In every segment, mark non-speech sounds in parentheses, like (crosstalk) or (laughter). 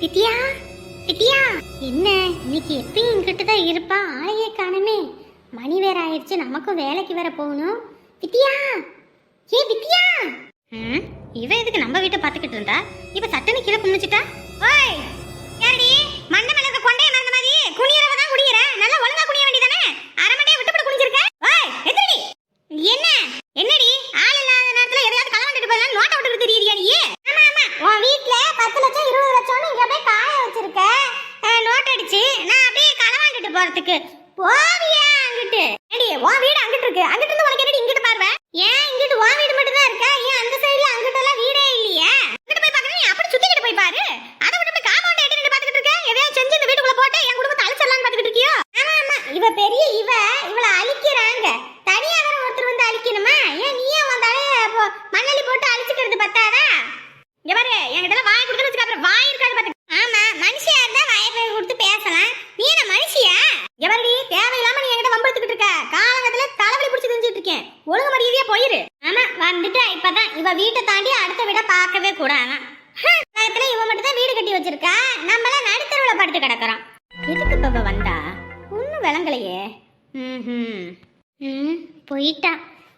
வித்யா வித்யா என்ன இன்னைக்கு எப்பயும் என்கிட்ட தான் இருப்பா? ஆளையே காணுமே. மணி வேற ஆயிடுச்சு நமக்கும் வேலைக்கு வேற போகணும். வித்யா ஏ வித்யா ம், இவ எதுக்கு நம்ம வீட்டை பார்த்துக்கிட்டு இருந்தா? இப்ப சட்டனை கீழே குமிச்சிட்டா ஓய் யாரடி? மண்ண மேல இருக்க கொண்டைய மறந்த மாதிரி குனியறவ தான் குடியற நல்லா ஒழுங்கா குனிய வேண்டியதானே? அரை விட்டு விட்டு குனிஞ்சிருக்க ஓய் எதிரடி என்ன என்னடி ஆள் இல்லாத நேரத்துல எதையாவது களவாண்டுட்டு போயிடலாம் நோட்டை விட்டு தெரியறியா நீ ஆமா ஆமா உன் வீட்ல பத்து லட்சம் இருபது லட்சம்னு இங்க அப்படியே காய வச்சிருக்க அஹ், நோட் அடிச்சு நான் அப்படியே களவாண்டுட்டு போறதுக்கு போவியா அங்கிட்டு? ஏடி உன் வீடு அங்கிட்டு இருக்கு. அங்கிட்டு இருந்து உனக்கு என்னடி இங்கிட்டு பாருவேன் ஏன்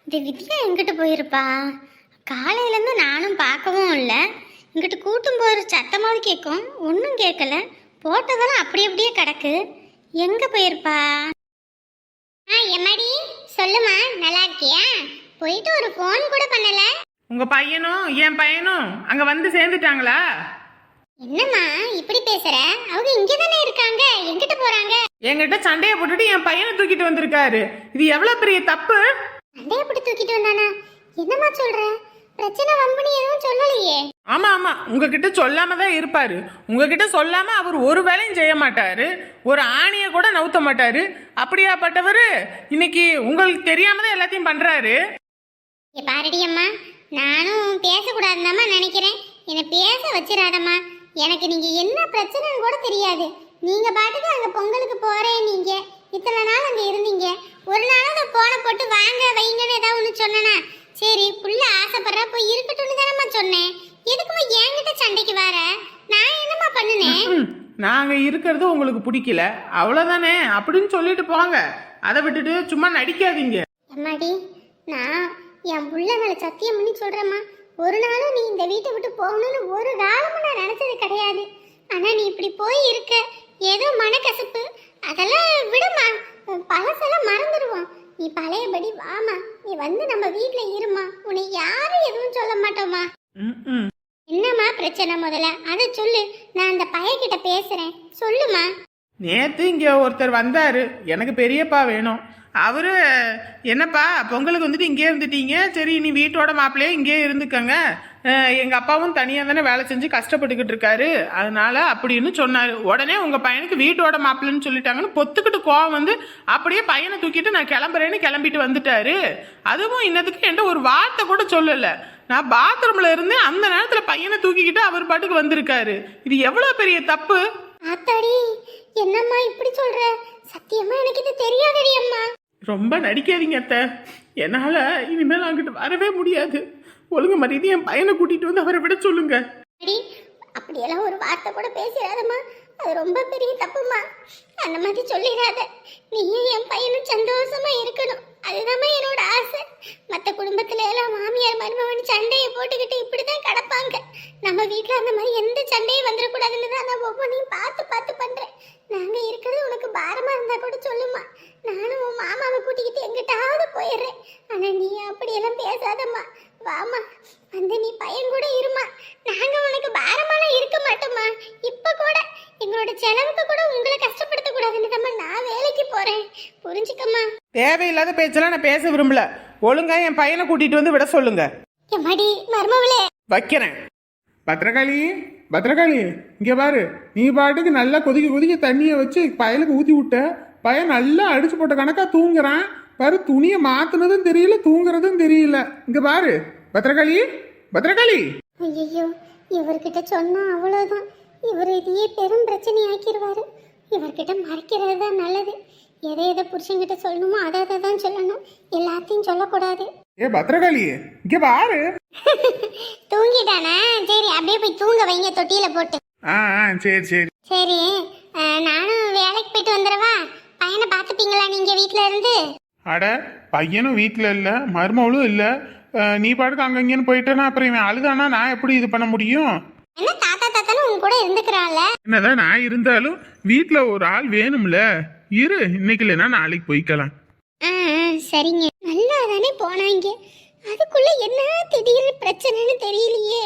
இந்த வித்யா எங்கிட்டு போயிருப்பா? காலையிலேருந்து நானும் பார்க்கவும் இல்லை. இங்கிட்டு கூட்டும் போகிற சத்தமாவது கேட்கும். ஒன்றும் கேட்கல. போட்டதெல்லாம் அப்படி அப்படியே கிடக்கு. எங்கே போயிருப்பா? ஆ எம்மாடி? சொல்லுமா நல்லா இருக்கியா? போயிட்டு ஒரு ஃபோன் கூட பண்ணல. உங்க பையனும் என் பையனும் அங்க வந்து சேர்ந்துட்டாங்களா? என்னம்மா இப்படி பேசுற? அவங்க இங்கே தானே இருக்காங்க. எங்கிட்ட போறாங்க? என்கிட்ட சண்டையை போட்டுட்டு என் பையனை தூக்கிட்டு வந்திருக்காரு. இது எவ்வளவு பெரிய தப்பு? அண்டைய எப்படி தூக்கிட்டு வந்தானா? என்னம்மா சொல்ற? பிரச்சனை வம்புனி எதுவும் சொல்லலையே. ஆமா ஆமா. உங்ககிட்ட சொல்லாம தான் இருப்பாரு. உங்ககிட்ட சொல்லாம அவர் ஒரு வேலையும் செய்ய மாட்டாரு. ஒரு ஆணிய கூட நவுத்த மாட்டாரு. அப்படியாப்பட்டவர் இன்னைக்கு உங்களுக்கு தெரியாம தான் எல்லாத்தையும் பண்றாரு. ஏ பாரடி அம்மா. நானும் பேசக்கூடாதுதாம்மா நினைக்கிறேன். என்னை பேச வச்சிடாதம்மா. எனக்கு நீங்க என்ன பிரச்சனைன்னு கூட தெரியாது. நீங்க பாட்டுக்கு அங்க பொங்கலுக்கு போறேன் நீங்க இத்தனை நாள் அங்க இருந்தீங்க? ஒரு நாளும் நான் போன போட்டு வாங்க வைங்கன்னு ஏதாவது ஒன்று சொன்னனா? சரி புள்ள ஆசைப்படுறா போய் இருக்கட்டும்னு தானம்மா சொன்னேன். எதுக்குமா என்கிட்ட சண்டைக்கு வர? நான் என்னம்மா பண்ணுனேன் ம், நாங்க இருக்கிறது உங்களுக்கு பிடிக்கல. அவ்வளவுதானே? அப்படின்னு சொல்லிட்டு போங்க. அதை விட்டுட்டு சும்மா நடிக்காதீங்க. அம்மாடி நான் என் புள்ள மேல சத்தியம் பண்ணி சொல்றேம்மா. ஒரு நாளும் நீ இந்த வீட்டை விட்டு போகணும்னு ஒரு காலமும் நான் நினைச்சது கிடையாது. ஆனா நீ இப்படி போய் இருக்க. ஏதோ மனக்கசப்பு. அதெல்லாம் பழசெல்லாம் மறந்துடுவோம் நீ பழையபடி வாமா. நீ வந்து நம்ம வீட்ல இருமா. உன்னை யாரும் எதுவும் சொல்ல மாட்டோமா. என்னம்மா பிரச்சனை முதல்ல? அதை சொல்லு. நான் அந்த பையன்கிட்ட பேசுறேன். சொல்லுமா நேற்று இங்கே ஒருத்தர் வந்தார். எனக்கு பெரியப்பா வேணும். அவர் என்னப்பா பொங்கலுக்கு வந்துட்டு இங்கே இருந்துட்டீங்க. சரி நீ வீட்டோட மாப்பிள்ளையே இங்கே இருந்துக்கங்க. எங்கள் அப்பாவும் தனியாக தானே வேலை செஞ்சு கஷ்டப்பட்டுக்கிட்டு இருக்காரு. அதனால அப்படின்னு சொன்னார். உடனே உங்கள் பையனுக்கு வீட்டோட மாப்பிள்ளைன்னு சொல்லிட்டாங்கன்னு பொத்துக்கிட்டு கோவம் வந்து அப்படியே பையனை தூக்கிட்டு நான் கிளம்புறேன்னு கிளம்பிட்டு வந்துட்டாரு. அதுவும் இன்னதுக்கு என்கிட்ட ஒரு வார்த்தை கூட சொல்லலை. நான் பாத்ரூமில் இருந்து அந்த நேரத்தில் பையனை தூக்கிக்கிட்டு அவர் பாட்டுக்கு வந்திருக்காரு. இது எவ்வளோ பெரிய தப்பு? ஆத்தாடி என்னம்மா இப்படி சொல்ற? சத்தியமா எனக்கு இது தெரியாதடி அம்மா. ரொம்ப நடிக்காதீங்க அத்தை. என்னால இனிமேல் அங்கிட்டு வரவே முடியாது. ஒழுங்கு மரியாதை என் பையனை கூட்டிட்டு வந்து அவரை விட சொல்லுங்க. அடி அப்படியெல்லாம் ஒரு வார்த்தை கூட பேசிடாதம்மா. அது ரொம்ப பெரிய தப்புமா அந்த மாதிரி சொல்லிடாத. நீயும் என் பையனும் சந்தோஷமா இருக்கணும். அதுதான் என்னோட ஆசை. மற்ற குடும்பத்துல எல்லாம் மாமியார் மருமகன் சண்டையை போட்டுக்கிட்டு இப்படிதான் கிடப்பாங்க. நம்ம வீட்டில் அந்த மாதிரி எந்த சண்டையும் வந்துடக்கூடாதுன்னு தான் நான் ஒவ்வொன்றையும் பார்த்து பார்த்து பண்றேன். நாங்க இருக்கிறது உனக்கு பாரமா இருந்தா கூட சொல்லுமா நானும் உன் மாமாவை கூட்டிக்கிட்டு எங்கிட்டாவது போயிடுறேன். ஆனா நீ அப்படியெல்லாம் பேசாதம்மா. வாமா வந்து நீ பையன் கூட இரு நாங்க உனக்கு பாரமாலாம் இருக்க மாட்டோமா இப்ப கூட எங்களோட செலவுக்கு கூட உங்களை கஷ்டப்படுத்த கூடாதுன்னு தான் நான் வேலைக்கு போறேன் புரிஞ்சுக்கம்மா தேவையில்லாத பேச்செல்லாம் நான் பேச விரும்பல. ஒழுங்கா என் பையனை கூட்டிட்டு வந்து விட சொல்லுங்க. எம்மாடி மருமவளே வைக்கிறேன். பத்திரகாளி பத்திரகாளி இங்க பாரு. நீ பாட்டுக்கு நல்லா கொதிக்க கொதிக்க தண்ணியை வச்சு பயலுக்கு ஊத்தி விட்ட. பையன் நல்லா அடிச்சு போட்ட கணக்கா தூங்குறான். பாரு துணியை மாத்துனதும் தெரியல தூங்குறதும் தெரியல. இங்க பாரு. பத்திரகாளி பத்திரகாளி. ஐயோ இவர்கிட்ட சொன்னா அவ்வளோதான் இவர் இதையே பெரும் பிரச்சனை ஆக்கிடுவாரு இவர்கிட்ட மறைக்கிறது தான் நல்லது. எதை எதை புருஷன்கிட்ட சொல்லணுமோ அதை அதை தான் சொல்லணும். எல்லாத்தையும் சொல்லக்கூடாது. ஏ பத்திரகாளி இங்க பாரு. (laughs) தூங்கிட்டானா? சரி அப்படியே போய் தூங்க வைங்க தொட்டியில போட்டு. ஆ ஆ சரி சரி. சரி அஹ், நானும் வேலைக்கு போயிட்டு வந்துடவா? பையனை பார்த்துப்பீங்களா நீங்க வீட்ல இருந்து? அட பையனும் வீட்டில் இல்லை மருமவளும் இல்லை. நீ பாட்டுக்கு அங்க இங்கேன்னு போயிட்டேன்னா அப்புறம் இவன் அழுதானா நான் எப்படி இது பண்ண முடியும்? என்ன தாத்தா தாத்தான்னு உங்க கூட இருந்துக்கிறான்ல? என்னதான் நான் இருந்தாலும் வீட்டில் ஒரு ஆள் வேணும்ல. இரு இன்னைக்கு இல்லைன்னா நாளைக்கு போய்க்கலாம். ஆ சரிங்க. நல்லா தானே போனாங்க அதுக்குள்ள என்ன திடீர்னு பிரச்சனைன்னு தெரியலையே.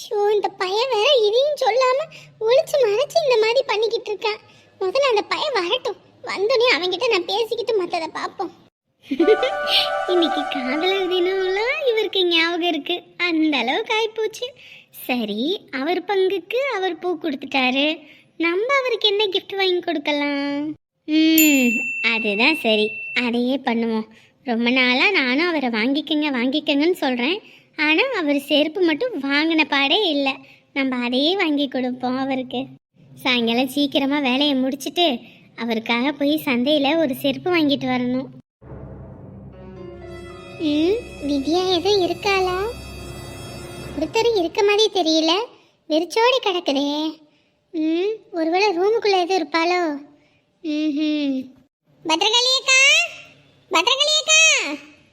ஷோ இந்த பையன் வேற இதையும் சொல்லாம ஒளிச்சு மறைச்சு இந்த மாதிரி பண்ணிக்கிட்டு இருக்கான். முதல்ல அந்த பையன் வரட்டும். வந்தோடனே அவன்கிட்ட நான் பேசிக்கிட்டு மற்றதை பார்ப்போம். இன்னைக்கு காதலர் தினம்லாம் இவருக்கு ஞாபகம் இருக்கு. அந்த அளவுக்கு ஆயிப்போச்சு. சரி அவர் பங்குக்கு அவர் பூ கொடுத்துட்டாரு. நம்ம அவருக்கு என்ன கிஃப்ட் வாங்கி கொடுக்கலாம்? ம். அதுதான் சரி. அதையே பண்ணுவோம். ரொம்ப நாளாக நானும் அவரை வாங்கிக்கங்க வாங்கிக்கங்கன்னு சொல்கிறேன் ஆனால் அவர் செருப்பு மட்டும் வாங்கின பாடே இல்லை. நம்ம அதையே வாங்கி கொடுப்போம் அவருக்கு. சாயங்காலம் சீக்கிரமாக வேலையை முடிச்சிட்டு அவருக்காக போய் சந்தையில் ஒரு செருப்பு வாங்கிட்டு வரணும். ம் வித்யா எதுவும் இருக்காளா? ஒருத்தர் இருக்க மாதிரி தெரியல. வெறிச்சோடி கிடக்குதே. ம் ஒருவேளை ரூமுக்குள்ளே எதுவும் இருப்பாளோ? பத்ரகாளி அக்கா பத்ரகாளி அக்கா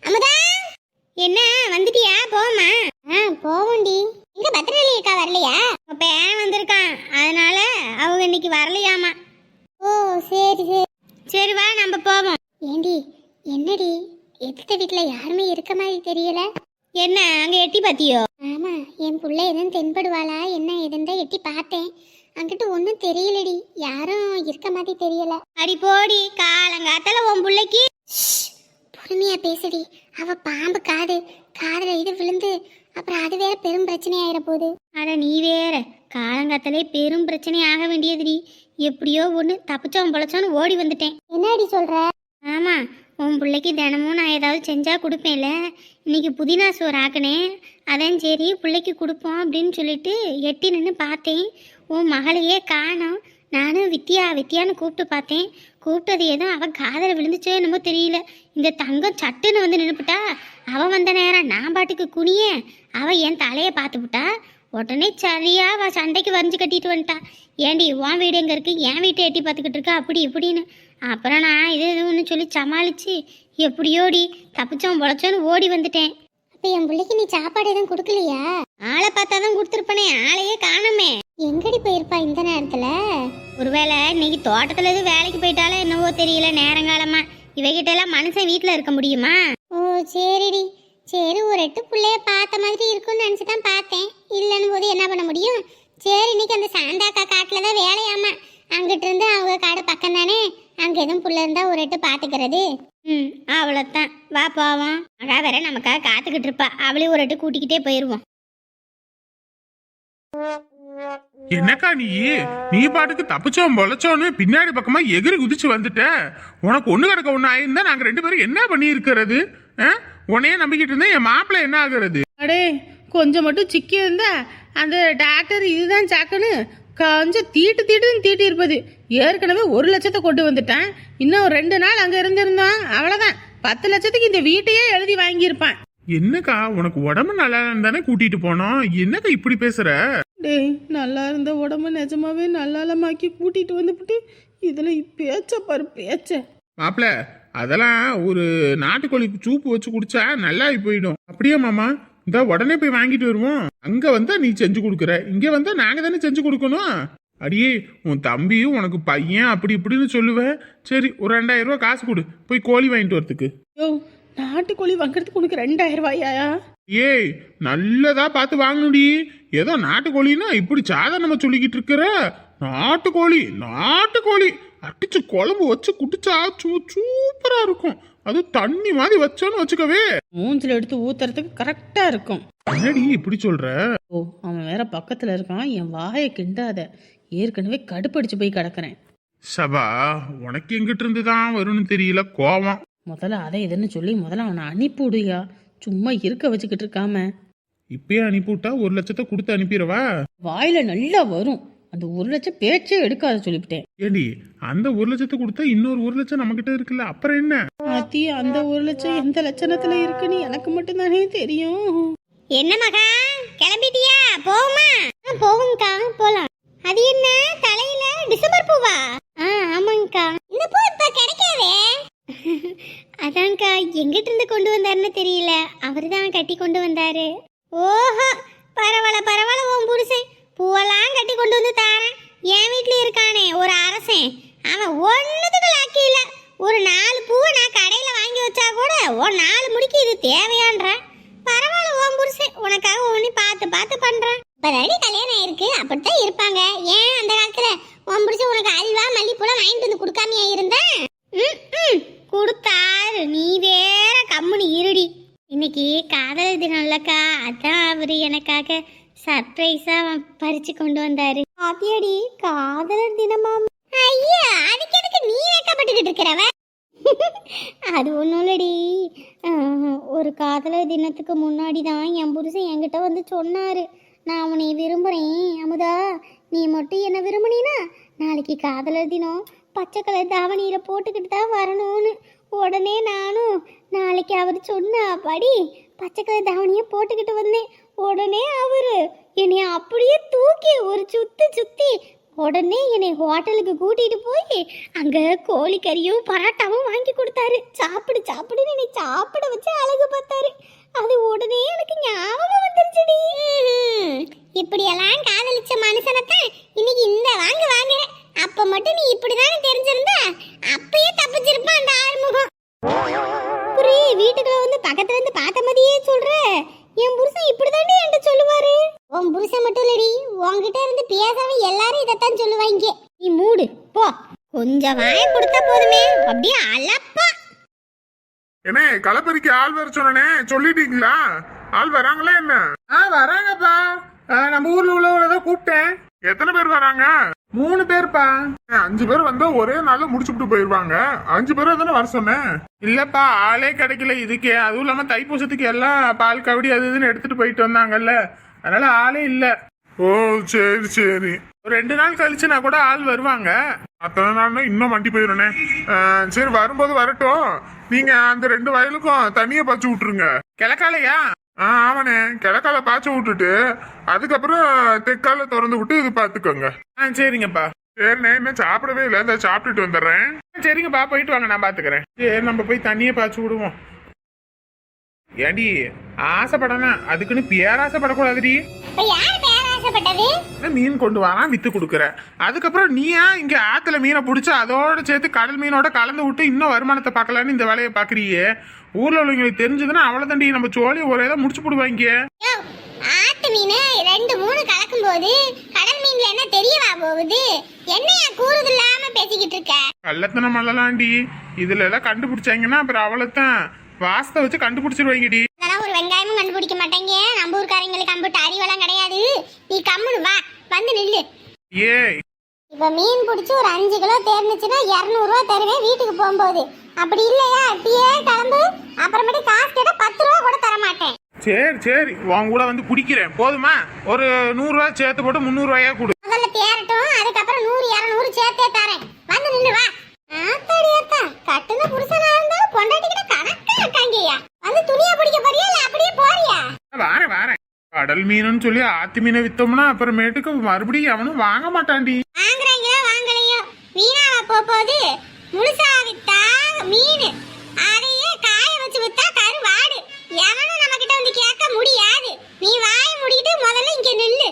அமுதா? என்ன வந்துட்டியா? போமா ஆ போவோண்டி. எங்க பத்ரகாளி அக்கா வரலையா பேரன் வந்திருக்கான்? அதனால அவங்க இன்னைக்கு வரலையாமா. ஓ சரி சரி. சரி வா நம்ம போவோம். ஏண்டி என்னடி? எதிர்த்த வீட்டில் யாருமே இருக்க மாதிரி தெரியல. என்ன அங்க எட்டி பாத்தியோ? ஆமா என் புள்ள எதுவும் தென்படுவாளா? என்ன எதுன்னு எட்டி பார்த்தேன். அங்கிட்டு ஒன்றும் தெரியலடி. யாரும் இருக்க மாதிரி தெரியல. அடி போடி காலங்காத்தால உன் புள்ளைக்கு. பொறுமையா பேசுடி. அவ பாம்பு காது. காதுல இது விழுந்து அப்புறம் அது வேற பெரும் பிரச்சனை ஆயிட போகுது அட நீ வேற. காலங்காத்தாலே பெரும் பிரச்சனை ஆக வேண்டியதுடி. எப்படியோ ஒன்று தப்பிச்சோம் பொழைச்சோன்னு ஓடி வந்துட்டேன். என்னடி சொல்ற? ஆமா உன் பிள்ளைக்கு தினமும் நான் ஏதாவது செஞ்சா கொடுப்பேன்ல. இன்னைக்கு புதினா சோறு ஆக்கினேன். அதான் சரி பிள்ளைக்கு கொடுப்போம் அப்படின்னு சொல்லிட்டு எட்டி நின்று பார்த்தேன். உன் மகளையே காணோம். நானும் வித்யா வித்யான்னு கூப்பிட்டு பார்த்தேன். கூப்பிட்டது ஏதோ அவள் காதில் விழுந்துச்சோ என்னமோ தெரியல. இந்த தங்கம் சட்டுன்னு வந்து நின்றுப்புட்டா அவன் வந்த நேரம் நான் பாட்டுக்கு குனிய. அவள் என் தலையை பார்த்துப்புட்டா உடனே சரியா அவள் சண்டைக்கு வரைஞ்சு கட்டிட்டு வந்துட்டா. ஏண்டி உன் வீடு எங்கே இருக்குது என் வீட்டை எட்டி பார்த்துக்கிட்டு இருக்கா? அப்படி இப்படின்னு. அப்புறம் நான் இது இதுன்னு சொல்லி சமாளிச்சு எப்படியோடி தப்பிச்சோம் பொழைச்சோன்னு ஓடி வந்துட்டேன். அப்ப என் பிள்ளைக்கு நீ சாப்பாடு எதுவும் கொடுக்கலையா? ஆளை பார்த்தா தான் கொடுத்துருப்பனே ஆளையே காணுமே. எங்கடி போயிருப்பா இந்த நேரத்துல? ஒருவேளை இன்னைக்கு தோட்டத்துல எதுவும் வேலைக்கு போயிட்டாலே என்னவோ தெரியல நேரங்காலமா. இவகிட்ட எல்லாம் மனுஷன் வீட்ல இருக்க முடியுமா? ஓ சரிடி. சரி ஒரு எட்டு பிள்ளைய பார்த்த மாதிரி இருக்கும்னு நினச்சி தான் பார்த்தேன். இல்லைன்னு போது என்ன பண்ண முடியும்? சரி இன்னைக்கு அந்த சாந்தாக்கா காட்டில் தான் வேலையாமா. அங்கிட்டு இருந்து அவங்க காடு பக்கம் தானே அங்கே எதுவும் புள்ள இருந்தா ஒரு எட்டு பார்த்துக்கிறது. ம் அவ்வளோதான் வா போவோம். அக்கா வேற நமக்காக காத்துக்கிட்டு இருப்பா அவளையும் ஒரு எட்டு கூட்டிக்கிட்டே போயிடுவோம் என்னக்கா நீ? நீ பாட்டுக்கு தப்பிச்சோம் பொழைச்சோன்னு பின்னாடி பக்கமா எகிரி குதிச்சு வந்துட்ட. உனக்கு ஒண்ணு கிடக்க ஒண்ணு ஆயிருந்தா நாங்க ரெண்டு பேரும் என்ன பண்ணி இருக்கிறது உன்னையே நம்பிக்கிட்டு இருந்தா என் மாப்பிள்ளை என்ன ஆகுறது? அடே கொஞ்சம் மட்டும் சிக்கி இருந்தா அந்த டாக்டர் இதுதான் சாக்குன்னு கொஞ்சம் தீட்டு தீட்டுன்னு தீட்டி இருப்பது. ஏற்கனவே ஒரு லட்சத்தை கொண்டு வந்துட்டான். இன்னும் ரெண்டு நாள் அங்கே இருந்திருந்தான் அவ்வளோதான் பத்து லட்சத்துக்கு இந்த வீட்டையே எழுதி வாங்கியிருப்பான். என்னக்கா உனக்கு உடம்பு நல்லா தானே கூட்டிட்டு போனோம். என்னக்கா இப்படி பேசுற? டேய் நல்லா இருந்த உடம்ப நிஜமாவே நல்லாலமாக்கி கூட்டிட்டு வந்துவிட்டு இதில் பேச்ச பாரு பேச்ச. மாப்பிள அதெல்லாம் ஒரு நாட்டுக்கோழி சூப்பு வச்சு குடிச்சா நல்லா போயிடும். அப்படியே மாமா? இந்த உடனே போய் வாங்கிட்டு வருவோம். அங்க வந்தா நீ செஞ்சு கொடுக்குற. இங்க வந்தா நாங்க தானே செஞ்சு கொடுக்கணும். அடியே உன் தம்பியும் உனக்கு பையன் அப்படி இப்படின்னு சொல்லுவேன் சரி ஒரு ரெண்டாயிரம் ரூபாய் காசு கொடு. போய் கோழி வாங்கிட்டு வரதுக்கு. யோ நாட்டுக்கோழி வாங்குறதுக்கு உனக்கு ரெண்டாயிரம் ரூபாயா? ஏய் நல்லதா பார்த்து வாங்கணுடி ஏதோ நாட்டுக்கோழின்னா இப்படி சாதாரணமா சொல்லிக்கிட்டு இருக்கிற? நாட்டுக்கோழி நாட்டுக்கோழி அடிச்சு குழம்பு வச்சு குடிச்சா சூ- சூப்பரா இருக்கும். அது தண்ணி மாதிரி வச்சோன்னு வச்சுக்கவே. மூஞ்சில் எடுத்து ஊத்துறதுக்கு கரெக்டாக இருக்கும். என்னடி இப்படி சொல்ற? ஓ அவன் வேற பக்கத்தில் இருக்கான். என் வாயை கிண்டாத. ஏற்கனவே கடுப்படிச்சு போய் கிடக்குறேன். சபா உனக்கு எங்கிட்ட இருந்து தான் வரும்னு தெரியல கோவம். முதல்ல அதை இதுன்னு சொல்லி முதல்ல அவனை அனுப்பி விடுயா சும்மா இருக்க வச்சுக்கிட்டு இருக்காம. இப்பயே அனுப்பிவிட்டா ஒரு லட்சத்தை கொடுத்து அனுப்பிடவா? வாயில நல்லா வரும். அந்த ஒரு லட்சம் பேச்சே எடுக்காத சொல்லிவிட்டேன். ஏடி அந்த ஒரு லட்சத்தை கொடுத்தா இன்னொரு ஒரு லட்சம் நம்ம கிட்ட இருக்குல்ல அப்புறம் என்ன? ஆத்தி அந்த ஒரு லட்சம் எந்த லட்சணத்துல இருக்குன்னு எனக்கு மட்டும்தானே தெரியும். என்ன மகா? கிளம்பிட்டியா? போகுமா? போகுங்கக்கா போலாம். அது டிசம்பர் பூவா? ஆ ஆமாங்கக்கா. இந்த பூ இப்ப கிடைக்காதே? அதான்க்கா எங்கிட்ட இருந்து கொண்டு வந்தாருன்னு தெரியல. அவர்தான் கட்டி கொண்டு வந்தாரு. ஓஹோ பரவாயில்ல பரவாயில்ல உன் புருஷன். பூவெல்லாம் கட்டி கொண்டு வந்து தாரேன். என் வீட்ல இருக்கானே ஒரு அரசன். அவன் ஒன்றுத்துக்கு லாக்கி இல்லை. ஒரு நாலு பூவை நான் கடையில் வாங்கி வச்சா கூட ஒரு நாலு முடிக்கு இது தேவையான்றேன். பரவாயில்ல ஓன் புருஷன் உனக்காக ஒண்ணு பார்த்து பார்த்து பண்றேன். இப்பதாடி கல்யாணம் ஆயிருக்கு அப்படித்தான் இருப்பாங்க. ஏன் அந்த காலத்தில் உன் புருஷன் உனக்கு அல்வா மல்லிப்பூலாம் வாங்கிட்டு வந்து கொடுக்காமையா இருந்தேன்? ம், ம், கொடுத்தாரு. நீ வேற கம்முனு இருடி. இன்னைக்கு காதல் தினம் இல்லக்கா அதான் அவரு எனக்காக சர்ப்ரைஸா பறிச்சு கொண்டு வந்தாரு. பாத்தியாடி காதலர் தினமாம். ஐயா அதுக்கு எதுக்கு நீ வைக்கப்பட்டுக்கிட்டு இருக்கிறவ (laughs) அது ஒன்றும் இல்லடி. ஒரு காதலர் தினத்துக்கு முன்னாடி தான் என் புருஷன் என்கிட்ட வந்து சொன்னாரு. நான் உன்னை விரும்புகிறேன் அமுதா. நீ மட்டும் என்ன விரும்புனீனா நாளைக்கு காதலர் தினம் பச்சை கலர் தாவணியில் போட்டுக்கிட்டு தான் வரணும்னு. உடனே நானும் நாளைக்கு அவர் சொன்ன படி பச்சை கலர் தாவணியை போட்டுக்கிட்டு வந்தேன். உடனே அவர் என்னை அப்படியே தூக்கி ஒரு சுத்து சுத்தி உடனே என்னை ஹோட்டலுக்கு கூட்டிட்டு போய் அங்க கோழிக்கறியும் பரோட்டாவும் வாங்கி கொடுத்தாரு. சாப்பிடு சாப்பிடுன்னு என்னை சாப்பிட வச்சு அழகு பார்த்தாரு. அது உடனே எனக்கு ஞாபகம் வந்துருச்சுடி. இப்படியெல்லாம் காதலிச்ச மனுஷனத்தான் இன்னைக்கு இந்த வாங்க வாங்குறேன் அப்ப மட்டும் நீ இப்படிதானே தெரிஞ்சிருந்தா? அப்பயே தப்பிச்சிருப்பான் அந்த ஆறுமுகம். புரி வீட்டுக்குள்ள வந்து பக்கத்துல இருந்து பார்த்த மாதிரியே சொல்ற. என் புருஷன் இப்படிதாண்டி என்கிட்ட சொல்லுவாரு? உன் புருஷன் மட்டும் இல்லடி உன்கிட்ட இருந்து பேசாம எல்லாரும் இதைத்தான் சொல்லுவாங்க. நீ மூடு போ. கொஞ்சம் வாய கொடுத்தா போதுமே. அப்படியே அலப்பா. என்ன களப்பறிக்கு ஆள் வர சொன்னனே சொல்லிட்டீங்களா? ஆள் வராங்களா என்ன? ஆ வராங்கப்பா. நம்ம ஊர்ல உள்ளவங்கள தான் கூப்பிட்டேன். எத்தனை பேர் வராங்க? மூணு பேர்ப்பா. அஞ்சு பேர் வந்தா ஒரே நாள்ல முடிச்சுட்டு போயிருவாங்க. அஞ்சு பேர் தானே வர சொன்னேன் இல்லப்பா ஆளே கிடைக்கல இதுக்கே. அதுவும் இல்லாம தைப்பூசத்துக்கு எல்லாம் பால் கவடி அது இதுன்னு எடுத்துட்டு போயிட்டு வந்தாங்கல்ல. அதனால ஆளே இல்ல. ஓ சரி சரி. ஒரு ரெண்டு நாள் கழிச்சுனா கூட ஆள் வருவாங்க. அத்தனை நாள்னா இன்னும் மண்டி போயிருனே சரி வரும்போது வரட்டும். நீங்க அந்த ரெண்டு வயலுக்கும் தனியா பச்சு விட்டுருங்க. கிழக்காலையா? ஆ ஆமாண்ணே. கிழக்கால பாய்ச்சி விட்டுட்டு அதுக்கப்புறம் தெற்கால திறந்து விட்டு இது பாத்துக்கோங்க. ஆ சரிங்கப்பா. சரிண்ணே இன்னும் சாப்பிடவே இல்லை. இந்த சாப்பிட்டுட்டு வந்துடுறேன். சரிங்கப்பா. போயிட்டு வாங்க நான் பாத்துக்கிறேன். சரி நம்ம போய் தண்ணியை பாய்ச்சி விடுவோம். ஏடி ஆசைப்படணும் அதுக்குன்னு பேராசைப்படக்கூடாதுடி. மீன் கொண்டு வரான் வித்து கொடுக்குறேன். அதுக்கப்புறம் நீயா இங்க ஆத்துல மீனை பிடிச்சி அதோட சேர்த்து கடல் மீனோட கலந்து விட்டு இன்னும் வருமானத்தை பார்க்கலான்னு இந்த வேலையை பாக்குறியே ஊர்ல உள்ளவங்களுக்கு தெரிஞ்சதுன்னா அவ்வளவுதாண்டி நம்ம சோழி ஒரே தான் முடிச்சு போடுவாங்க. ஆத்து மீன் ரெண்டு மூணு கலக்கும் போது கடல் மீன்ல என்ன தெரியவா போகுது? என்னையா கூறுது இல்லாம பேசிக்கிட்டு இருக்க? கள்ளத்தனம் அல்லலாண்டி இதுல எல்லாம் கண்டுபிடிச்சாங்கன்னா அப்புறம் அவ்வளவுதான் வாசத்தை வச்சு கண்டுபிடிச்சிருவாங்கடி அதெல்லாம் ஒரு வெங்காயமும் கண்டுபிடிக்க மாட்டாங்க. நம்ம ஊர்க்காரங்களுக்கு அம்பிட்டு அறிவெல்லாம் கிடையாது. நீ கம்முனு வா. வந்து நில்லு. ஏய் இப்ப மீன் பிடிச்சி ஒரு அஞ்சு கிலோ தேர்ந்துச்சுன்னா இரநூறுவா தருவேன் வீட்டுக்கு போகும்போது. அப்படி இல்லையா? இப்பயே கிளம்பு. அப்புறமேட்டு காசு கேட்டா பத்து ரூபா கூட தர மாட்டேன் சரி சரி. உன் கூட வந்து குடிக்கிறேன். போதுமா? ஒரு நூறு ரூபாய் சேர்த்து போட்டு முந்நூறு ரூபாயா கொடு முதல்ல தேரட்டும் அதுக்கப்புறம் நூறு இரநூறு சேர்த்தே தரேன் வந்து நில்லு வா ஆத்தாடி அத்தா கட்டுன புருஷனா இருந்தாலும் பொண்டாட்டிக்கிட்ட கணக்கா இருக்காங்கய்யா வந்து துணியா பிடிக்க போறியா இல்ல அப்படியே போறியா வாரேன் வாரேன் கடல் மீனுன்னு சொல்லி ஆத்து மீனை வித்தோம்னா அப்புறமேட்டுக்கு மறுபடியும் அவனும் வாங்க மாட்டான்டி. வாங்குறாங்களோ வாங்கலையோ? வீணாவா போக போகுது முழுசா வித்தா மீன். அதையே காய வச்சு வித்தா கருவாடு. எவனும் நம்ம கிட்ட வந்து கேட்க முடியாது. நீ வாய முடிக்கிட்டு முதல்ல இங்க நில்லு.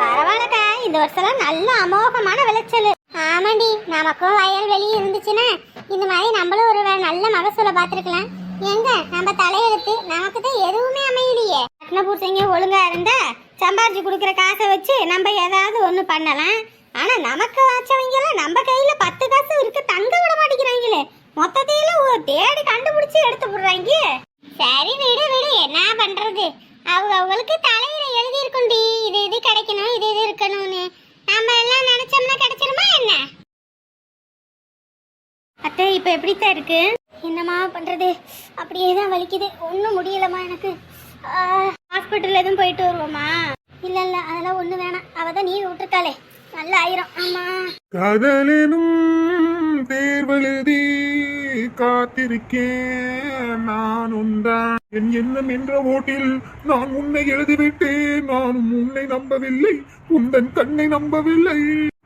பரவாயில்லக்கா இந்த வருஷம் நல்ல அமோகமான விளைச்சல். ஆமாண்டி நமக்கும் வயல் வெளியே இருந்துச்சுன்னா இந்த மாதிரி நம்மளும் ஒரு நல்ல மகசூலை பார்த்துருக்கலாம். எங்க? நம்ம தலையெழுத்து நமக்கு தான் எதுவுமே அமையலையே. கட்டினபூசங்க ஒழுங்கா இருந்தால் சம்பாரிச்சு கொடுக்குற காசை வச்சு நம்ம ஏதாவது ஒன்று பண்ணலாம். ஆனால் நமக்கு வச்சவங்கெல்லாம் நம்ம கையில் பத்து காசு இருக்கு தங்க விட மாட்டேங்கிறாங்களே. மொத்தத்தையில ஒரு தேடி கண்டுபிடிச்சி எடுத்து விடுறாங்க சரி விடு விடு என்ன பண்ணுறது அவங்க அவங்களுக்கு தலையில எழுதியிருக்குண்டி இது இது கிடைக்கணும் இது இது இருக்கணும்னு. நம்ம எல்லாம் நினைச்சோம்னா கிடைச்சிருமா என்ன? அத்தை இப்போ எப்படித்தான் இருக்கு? என்னம்மா பண்ணுறது அப்படியே தான் வலிக்குது. ஒன்றும் முடியலம்மா எனக்கு. ஹாஸ்பிட்டல் எதுவும் போயிட்டு வருவோமா? இல்ல இல்ல அதெல்லாம் ஒண்ணு வேணாம். அவ தான் நீர் விட்டுருக்காளே. நல்லா ஆயிரும். ஆமா. காதலினும் தேர்வெழுதி காத்திருக்கேன். நான் உந்தான் என் எண்ணம் என்ற ஓட்டில் நான் உன்னை எழுதிவிட்டேன். நானும் உன்னை நம்பவில்லை. உந்தன் கண்ணை நம்பவில்லை.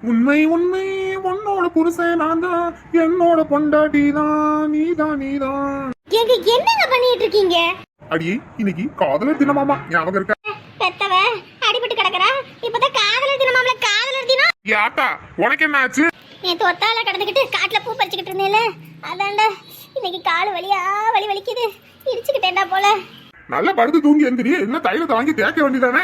உண்மை உண்மை உன்னோட புருஷன் நான் தான். என்னோட பொண்டாட்டி தான் நீதான். நீதான் என்னங்க பண்ணிட்டு இருக்கீங்க? அடியே இன்னைக்கு காதலர் தினமாமா. ஞாபகம் இருக்கா? பெத்தவ அடிபட்டு கிடக்குறா? இப்பதான் காதலர் தினமாம்ல காதலர் தினம். யாத்தா உனக்கு என்ன ஆச்சு நேத்து ஒத்தால கடந்துக்கிட்டு காட்டுல பூ பறிச்சுக்கிட்டு இருந்தேல அதான்டா இன்னைக்கு கால் வலியா வலி வலிக்குது. இடிச்சுக்கிட்டேன்டா போல. நல்லா படுத்து தூங்கி எந்திரி. என்ன தைலத்தை வாங்கி தேய்க்க வேண்டியதானே?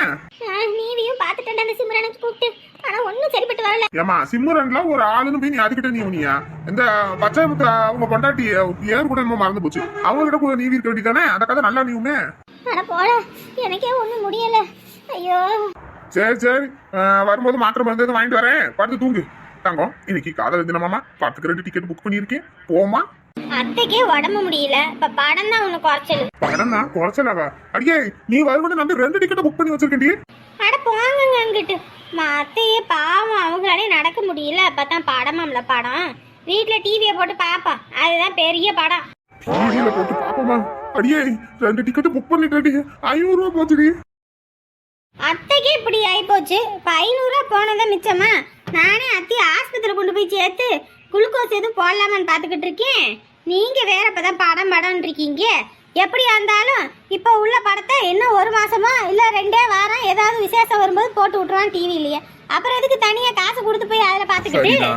நீவியும் பாத்துட்டேன்டா அந்த சிம்ரனை கூப்பிட்டு. ஆனா ஒண்ணும் சரிப்பட்டு வரல. ஏமா சிம்மரன்ல ஒரு ஆளுன்னு போய் நீ அதுக்கிட்ட நீ உனியா? இந்த பச்சை முத்த அவங்க பொண்டாட்டி ஏர் கூட என்னமோ மறந்து போச்சு. அவங்க கிட்ட கூட நீவி இருக்க வேண்டியதானே? அந்த கதை நல்லா நீவுமே ஆனா போல எனக்கே ஒண்ணும் முடியல. ஐயோ. சரி சரி. வரும்போது மாத்திரை மருந்து வாங்கிட்டு வரேன். படுத்து தூங்கு. தங்கம் இன்னைக்கு காதலர் தினமாமா பத்துக்கு ரெண்டு டிக்கெட் புக் பண்ணியிருக்கேன். போமா அத்தைக்கே உடம்பு முடியல. இப்ப படம் தான் ஒண்ணு குறைச்சல். படம் தான் குறைச்சலாவா? அடியே நீ வருவன்னு நம்பி ரெண்டு டிக்கெட் புக் பண்ணி வச்சிருக்கேன்டி. அட போங்கங்க அங்கிட்டு. அத்தையே பாவம் அவங்களாலே நடக்க முடியல. அப்பதான் படமாம்ல படம். வீட்டுல டிவியை போட்டு பாப்போம் அதுதான் பெரிய படம். டிவியில போட்டு பாப்போமா? அடியே ரெண்டு டிக்கெட் புக் பண்ணிட்டேடி ஐநூறு ரூபா போச்சுடி. அத்தைக்கு இப்படி ஆயிப்போச்சு. இப்ப ஐநூறுரூவா போனதான் மிச்சமா? நானே அத்தையை ஆஸ்பத்திரி கொண்டு போய் சேர்த்து குளுக்கோஸ் எதுவும் போடலாமான்னு பார்த்துக்கிட்டு இருக்கேன். நீங்க வேற இப்பதான் படம் படம்னு இருக்கீங்க எப்படியா இருந்தாலும் இப்போ உள்ள படத்தை இன்னும் ஒரு மாசமா இல்ல ரெண்டே வாரம் ஏதாவது விசேஷம் வரும்போது போட்டு விட்டுருவான் டிவிலயே அப்புறம் எதுக்கு தனியா காசு கொடுத்து போய் அதில் பார்த்துக்கிட்டு?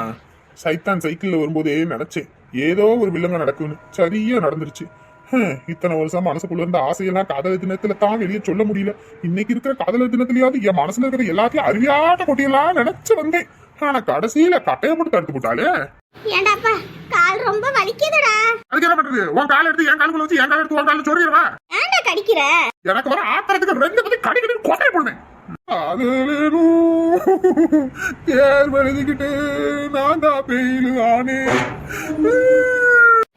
சைத்தான் சைக்கிள்ல வரும்போதே நினச்சேன். ஏதோ ஒரு வில்லங்க நடக்கும்னு. சரியா நடந்துருச்சு. ஹம், இத்தனை வருஷம் மனசுக்குள்ள இருந்த ஆசையெல்லாம் காதலர் தினத்துல தான் வெளியே சொல்ல முடியல. இன்னைக்கு இருக்கிற காதலர் தினத்திலயாவது என் மனசுல இருக்கிற எல்லாத்தையும் அருவியாட்ட கொட்டியெல்லாம் நினைச்சு வந்தேன். ஆனா கடைசியில கட்டைய போட்டு தடுத்து போட்டாலே? ஏண்டாப்பா கால் ரொம்ப வலிக்குதுடா. அதுக்கு என்ன பண்றது? உன் கால எடுத்து என் காலுக்குள்ள வச்சு என் கால எடுத்து உன் கால சொல்லிடுவா ஏன்டா கடிக்கிற? எனக்கு வர ஆத்திரத்துக்கு ரெண்டு பத்தி கடி கடி கொட்டையை போடுவேன். காதலேனோ, தேர்வு எழுதிக்கிட்டு நான் தான் பெயில் ஆனே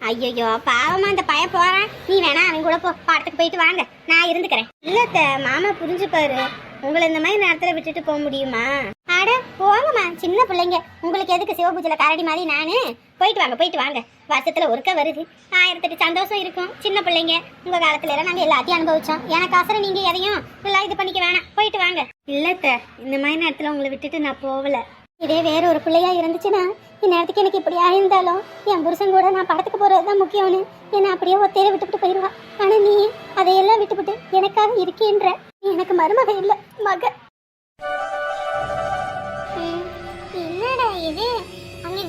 ஐயோ பாவமா அந்த பைய போறான் நீ வேணா அவன் கூட போ. பாடத்துக்கு போயிட்டு வாங்க. நான் இருந்துக்கிறேன். இல்ல மாமா புரிஞ்சுப்பாரு. உங்களை இந்த மாதிரி நேரத்துல விட்டுட்டு போக முடியுமா? அட போங்கம்மா சின்ன பிள்ளைங்க. உங்களுக்கு எதுக்கு சிவபூஜையில கரடி மாதிரி நானு? போயிட்டு வாங்க போயிட்டு வாங்க. வருஷத்துல ஒருக்க வருது. ஆயிரத்தெட்டு சந்தோஷம் இருக்கும். சின்ன பிள்ளைங்க உங்க காலத்துல எல்லாம் நாங்க எல்லாத்தையும் அனுபவிச்சோம். எனக்கு அவசரம் நீங்க எதையும் எல்லாம் இது பண்ணிக்க வேணாம். போயிட்டு வாங்க. இல்ல அத்தை, இந்த மாதிரி நேரத்துல உங்களை விட்டுட்டு நான் போகல. இதே வேற ஒரு பிள்ளையா இருந்துச்சுன்னா இந்நேரத்துக்கு எனக்கு இப்படி ஆயிருந்தாலும் என் புருஷன் கூட நான் படத்துக்கு போறது தான் முக்கியம்னு என்னை அப்படியே ஒத்தையில விட்டுவிட்டு போயிடுவா ஆனா நீ அதையெல்லாம் விட்டுவிட்டு எனக்காக இருக்கேன்ற. நீ எனக்கு மருமக இல்ல மக.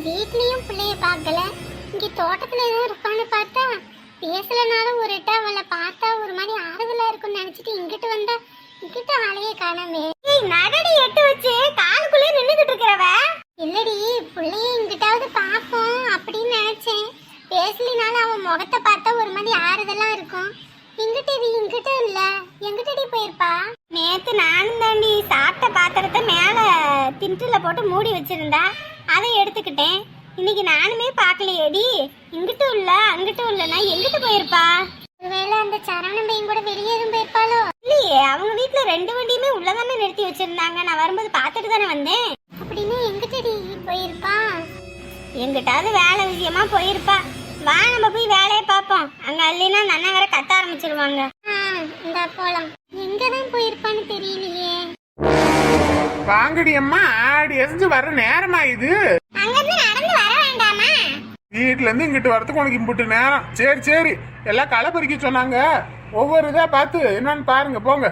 வீட்லயும் பிள்ளைய பார்க்கல. இங்க தோட்டத்துல எதுவும் இருப்பான்னு பார்த்தா பேசலனாலும் ஒரு இட்ட அவளை பார்த்தா ஒரு மாதிரி ஆறுதலா இருக்கும்னு நினைச்சிட்டு இங்கிட்டு வந்தா இங்கிட்ட ஆளையே காணாமே நடடி எட்டு வச்சு காலுக்குள்ளே நின்னுகிட்டு இருக்கிறவ. இல்லடி புள்ளைய இங்கிட்டாவது பாப்போம் அப்படின்னு நினைச்சேன். பேசலினாலும் அவன் முகத்தை பார்த்தா ஒரு மாதிரி ஆறுதலா இருக்கும். இங்கிட்ட இது இங்கிட்ட இல்ல. எங்கிட்டடி போயிருப்பா? நேத்து நானும் தாண்டி சாப்பிட்ட பாத்திரத்தை மேல திண்டுல போட்டு மூடி வச்சிருந்தா அதை எடுத்துக்கிட்டேன். இன்னைக்கு நானுமே பார்க்கலையேடி. இங்கிட்டும் இல்ல அங்கிட்டும் இல்லனா எங்கிட்டு போயிருப்பா? ஒருவேளை அந்த சரவணன் பையன் கூட வெளியே எதுவும் போயிருப்பாளோ? இல்லையே அவங்க வீட்ல ரெண்டு வண்டியுமே உள்ளதானே நிறுத்தி வச்சிருந்தாங்க. நான் வரும்போது பார்த்துட்டு தானே வந்தேன். அப்படின்னா எங்கிட்டடி போயிருப்பா? எங்கிட்டாவது வேலை விஷயமா போயிருப்பா. வா நம்ம போய் வேலையை பார்ப்போம். அங்க இல்லைன்னா அந்த அண்ணன் வேற கத்த ஆரம்பிச்சிருவாங்க. இந்த போலாம். எங்க தான் போயிருப்பான்னு தெரியலையே. வாங்கடி அம்மா ஆடி எரிஞ்சு வர நேரமா இது? அங்க இருந்து நடந்து வர வேண்டாமா? வீட்ல இருந்து இங்கிட்டு வரதுக்கு உனக்கு இம்புட்டு நேரம். சரி சரி. எல்லாம் களை பறிக்க சொன்னாங்க. ஒவ்வொரு இதா பார்த்து என்னன்னு பாருங்க போங்க.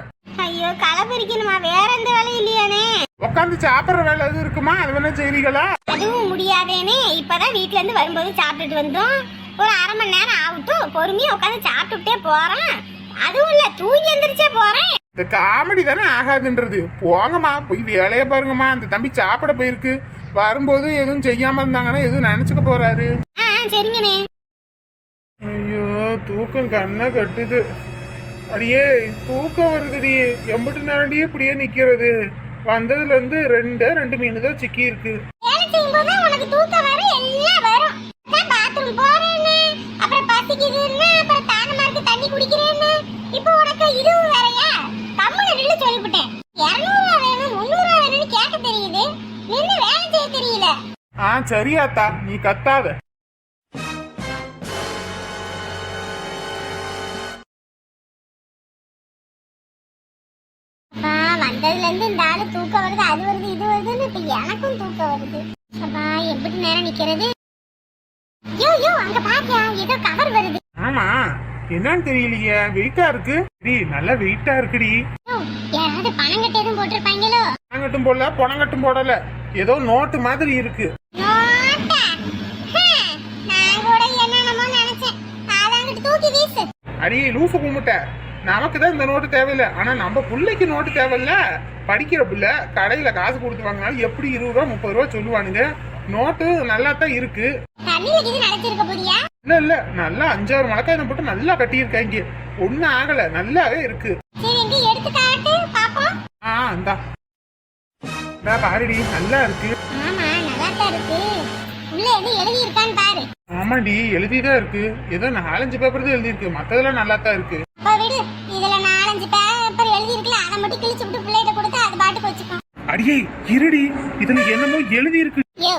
ஐயோ களை பறிக்கணுமா? வேற எந்த வேலையும் இல்லையானே. உட்காந்து சாப்பிட்ற வேலை எதுவும் இருக்குமா? அது வேணா செய்றீங்களா? அதுவும் முடியாதேனே. இப்பதான் வீட்ல இருந்து வரும்போது சாப்பிட்டுட்டு வந்தோம். ஒரு அரை மணி நேரம் ஆகட்டும். பொறுமையா உட்காந்து சாப்பிட்டுட்டே போறேன் அதுவும் இல்ல தூங்கி எந்திரிச்சே போறேன். இந்த காமெடி தானே ஆகாதுன்றது. போங்கம்மா போய் வேலையை பாருங்கம்மா. அந்த தம்பி சாப்பிட போயிருக்கு. வரும்போது எதுவும் செய்யாம இருந்தாங்கன்னா எதுவும் நினைச்சுக்க போறாரு. சரிங்கண்ணே. ஐயோ தூக்கம் கண்ணை கட்டுது. அடியே தூக்கம் வருதுடி. எம்பிட்டு நேரடியே இப்படியே நிக்கிறது. வந்ததுல இருந்து ரெண்டு ரெண்டு மீன் தான் சிக்கி இருக்கு. பாத்ரூம் போறேன்னு அப்புறம் பசிக்குதுன்னு அப்புறம் தானமாருக்கு தண்ணி குடிக்கிறேன்னு இப்போ உனக்கு இதுவும் வேறயா கம்முன்னு நில்லு சொல்லிவிட்டேன். இரநூறுவா வேணும் முந்நூறுவா வேணும்னு கேட்க தெரியுது. நின்று வேலை செய்ய தெரியல. ஆ சரியாத்தா நீ கத்தாத. வந்ததுல இருந்து இந்த ஆளு தூக்கம் வருது அது வருது இது வருதுன்னு இப்ப எனக்கும் தூக்கம் வருது. அப்பா எப்படி நேரம் நிக்கிறது? யோ யோ அங்க பாத்தியா? ஏதோ கவர் வருது. ஆமா. என்னன்னு தெரியலையே. வெயிட்டா இருக்கு. டி நல்ல வெயிட்டா இருக்குடி. யாராவது பணம் கட்டு எதுவும் போட்டிருப்பாங்களோ? பணங்கட்டும் போடல பணங்கட்டும் போடல. ஏதோ நோட்டு மாதிரி இருக்கு. அடியே லூசு கும்பிட்ட. நமக்கு தான் இந்த நோட்டு தேவையில்ல. ஆனா நம்ம பிள்ளைக்கு நோட்டு தேவையில்ல. படிக்கிற பிள்ளை கடையில காசு கொடுத்து வாங்கினாலும் எப்படி இருபது ரூபா முப்பது ரூபா சொல்லுவானுங்க. நோட்டு நல்லா தான் இருக்கு. தண்ணியில இது நடத்திருக்க போறியா? இல்ல இல்ல. நல்லா அஞ்சாறு மழக்காய் போட்டு நல்லா கட்டியிருக்காங்க ஒண்ணும் ஆகல. நல்லாவே இருக்கு. சரி எங்க எடுத்து காட்டு. பாப்போம். ஆ இந்தா. இந்தா பாருடி. நல்லா இருக்கு. ஆமா நல்லா தான் இருக்கு. உள்ள எது எழுதி இருக்கான்னு பாரு. ஆமாடி எழுதிதான் இருக்கு. ஏதோ நாலஞ்சு பேப்பர் தான் எழுதியிருக்கு. மத்ததெல்லாம் நல்லா தான் இருக்கு. அப்ப விடு. இதுல நாலஞ்சு பேப்பர் எழுதி இருக்குல்ல அதை மட்டும் கிழிச்சு விட்டு பிள்ளைகிட்ட கொடுத்து அது பாட்டுக்கு வச்சுக்கோ. அடியே இருடி. இதுல என்னமோ எழுதி இருக்கு யோ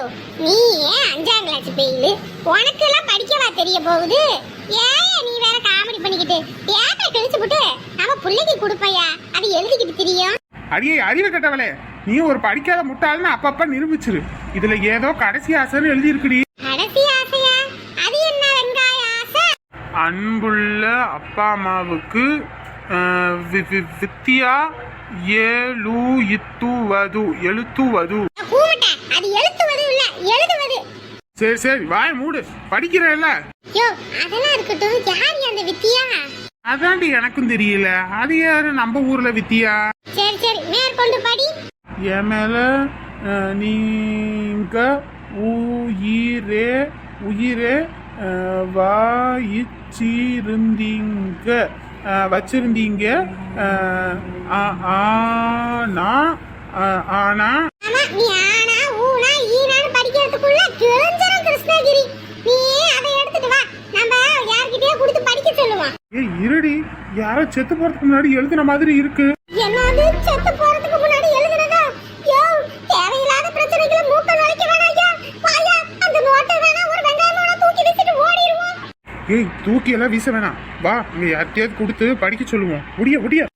நீ ஏன் அஞ்சாம் கிளாஸ் பெயில் உனக்கு எல்லாம் படிக்கவா தெரிய போகுது? ஏன் நீ வேற காமெடி பண்ணிக்கிட்டு? பேப்பரை கிழிச்சு விட்டு நம்ம பிள்ளைக்கு கொடுப்பையா? அது எழுதிக்கிட்டு தெரியும்? அடியே அறிவு கட்டவளே. நீ ஒரு படிக்காத முட்டாள்னு அப்பப்ப நிரூபிச்சிரு. இதுல ஏதோ கடைசி ஆசைன்னு எழுதி இருக்குடி கடைசி ஆசையா? அது என்ன வெங்காய ஆசை? அன்புள்ள அப்பா அம்மாவுக்கு வித்தியா ஏலு இத்துவது எழுத்துவது அது எழுத்துவது இல்ல எழுதுவது. சரி சரி வாய் மூடு. படிக்கிறேல்ல யோ அதெல்லாம் இருக்கட்டும். யார் அந்த வித்தியா? அதாண்டி எனக்கும் தெரியல. அது யாரு? நம்ம ஊர்ல வித்தியா? சரி சரி மேற்கொண்டு படி. என் மேல நீங்க உயிரே உயிரே வாயிச்சிருந்தீங்க. வச்சிருந்தீங்க. ஆனா. ஆனா இருடி. யாரோ செத்து போறதுக்கு முன்னாடி எழுதின மாதிரி இருக்கு. என்னது? செத்து ஏய் தூக்கி எல்லாம் வீச வேணாம். வா இங்கே யார்கிட்டயாவது கொடுத்து படிக்க சொல்லுவோம். முடிய முடிய.